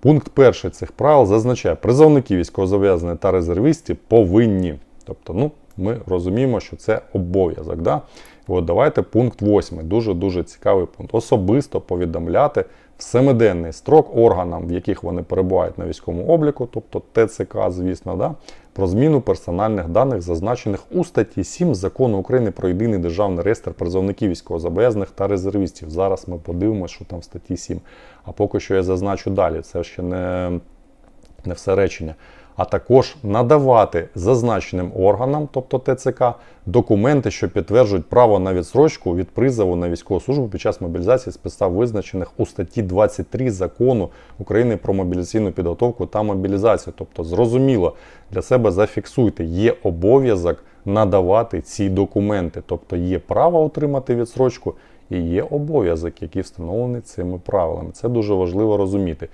Пункт перший цих правил зазначає, призовники військовозобов'язані та резервісти повинні. Тобто, ну, ми розуміємо, що це обов'язок. Да? От давайте пункт 8. Дуже-дуже цікавий пункт. Особисто повідомляти в семиденний строк органам, в яких вони перебувають на військовому обліку, тобто ТЦК, звісно, да? про зміну персональних даних, зазначених у статті 7 закону України про єдиний державний реєстр призовників військовозобов'язаних та резервістів. Зараз ми подивимося, що там в статті 7. А поки що я зазначу далі. Це ще не, не все речення. А також надавати зазначеним органам, тобто ТЦК, документи, що підтверджують право на відсрочку від призову на військову службу під час мобілізації з підстав визначених у статті 23 закону України про мобілізаційну підготовку та мобілізацію. Тобто, зрозуміло, для себе зафіксуйте, є обов'язок надавати ці документи, тобто є право отримати відсрочку і є обов'язок, який встановлений цими правилами. Це дуже важливо розуміти.